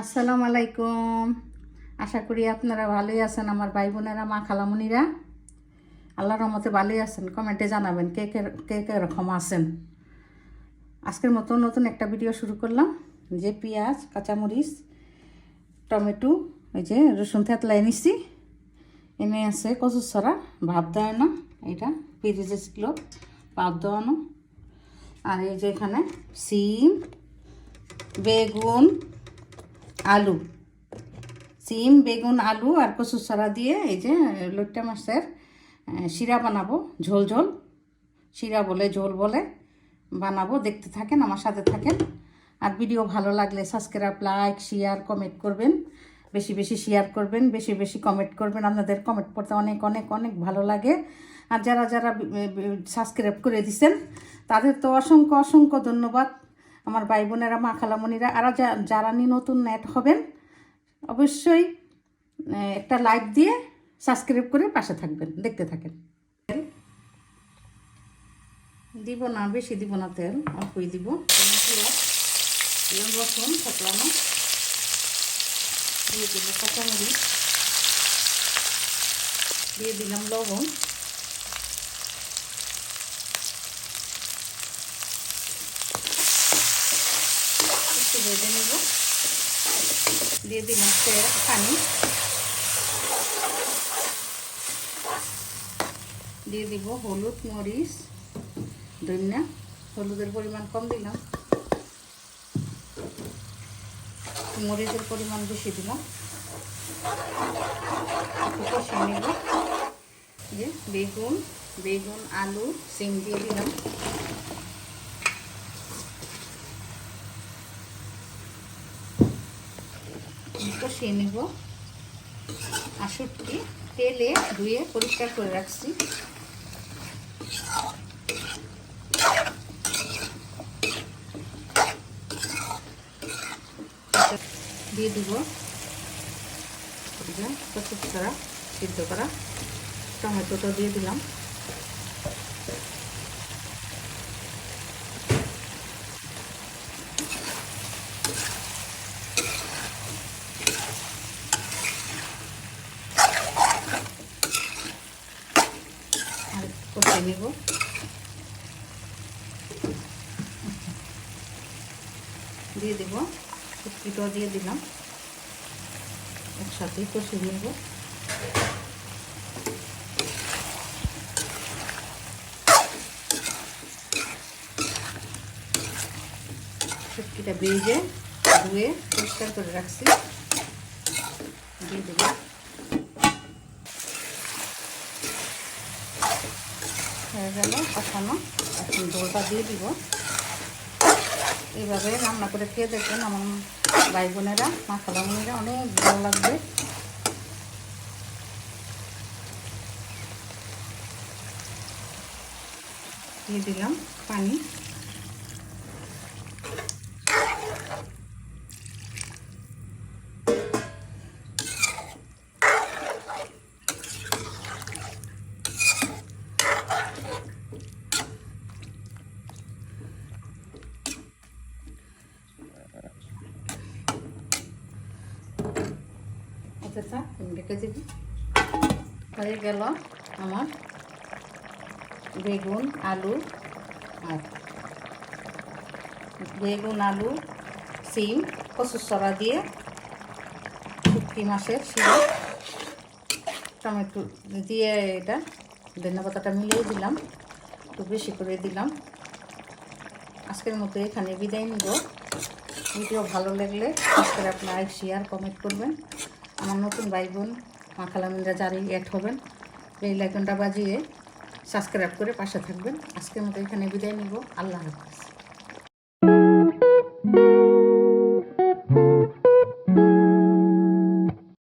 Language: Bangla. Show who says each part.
Speaker 1: আসসালামু আলাইকুম। আশা করি আপনারা ভালোই আছেন, আমার ভাই বোনেরা, মা খালামুনিরা। আল্লাহর রহমতে ভালোই আছেন। কমেন্টে জানাবেন কে কে কে কে রকম আছেন। আজকের মতো নতুন একটা ভিডিও শুরু করলাম। যে পেঁয়াজ, কাঁচামরিচ, টমেটো ওই যে রসুন থেতলাই নিচ্ছি এনে আছে কচুর ছড়া ভাব দেয় না। এটা পেঁয়াজে ছিল ভাব দেওয়ানো আর এই যে এখানে সিম, বেগুন আলু। সিম, বেগুন, আলু আর কচু ছাড়া দিয়ে এই যে লইট্টা মাছের শিরা বানাবো, ঝোল ঝোল। শিরা বলে, ঝোল বলে বানাবো। দেখতে থাকেন, আমার সাথে থাকেন। আর ভিডিও ভালো লাগলে সাবস্ক্রাইব লাইক শেয়ার কমেন্ট করবেন। বেশি বেশি শেয়ার করবেন, বেশি বেশি কমেন্ট করবেন। আপনাদের কমেন্ট পড়তে অনেক অনেক অনেক ভালো লাগে। আর যারা যারা সাবস্ক্রাইব করে দিছেন, তাদের তো অসংখ্য অসংখ্য ধন্যবাদ। আমার ভাই বোনেরা, মা খালামণিরা, আর যারা নি নতুন নেট হবেন, অবশ্যই একটা লাইক দিয়ে সাবস্ক্রাইব করে পাশে থাকবেন, দেখতে থাকেন। দিব না, বেশি দিব না তেল, অল্পই দিব। রসুন ফোটানো দিয়ে দিল কাঁচামরিচ। দিয়ে দিলাম লবণ। ভেজে নেব। দিয়ে দিলাম তেল পানি দিয়ে দিব হলুদ, মরিচ, ধনিয়া। হলুদের পরিমাণ কম দিলাম। মরিচের পরিমাণ বেশি দিলাম। কষিয়ে নেব। যে বেগুন বেগুন, আলু, সিম দিয়ে দিলাম। কষিয়ে নেব। শুটকি তেলে ধুয়ে পরিষ্কার করে রাখছি। দিয়ে দিব কচুর সিদ্ধ করা টমেটোটা দিয়ে দিলাম আর কষিয়ে নেব। দিয়ে দেব শুটকিটাও দিয়ে দিলাম। একসাথে কষিয়ে নেব। শুটকিটা বেজে ধুয়ে পরিষ্কার করে রাখছি। দিয়ে দেব। হয়ে গেল কষানো। এখন দোলটা দিয়ে দিব। এইভাবে রান্না করে খেয়ে দেখবেন আমার ভাই বোনেরা মা খালামণিরা অনেক ভালো লাগবে। দিয়ে দিলাম পানি। অতটা রেখে দিবি। হয়ে গেল আমার বেগুন, আলু আর বেগুন, আলু সিম কচুর সরা দিয়ে। শুটকি মাছের শিরা টমেটো দিয়ে এটা। ধনে পাতাটা মিলিয়ে দিলাম, একটু বেশি করে দিলাম। আজকের মতো এখানে বিদায় নিব। ভিডিও ভালো লাগলে সাবস্ক্রাইব লাইক শেয়ার কমেন্ট করবেন। আমার নতুন ভাই বোন মা খালামিনরা যারাই অ্যাড হবেন, এই লাইকনটা বাজিয়ে সাবস্ক্রাইব করে পাশে থাকবেন। আজকের মতো এখানে বিদায় নিব। আল্লাহ হাফিজ।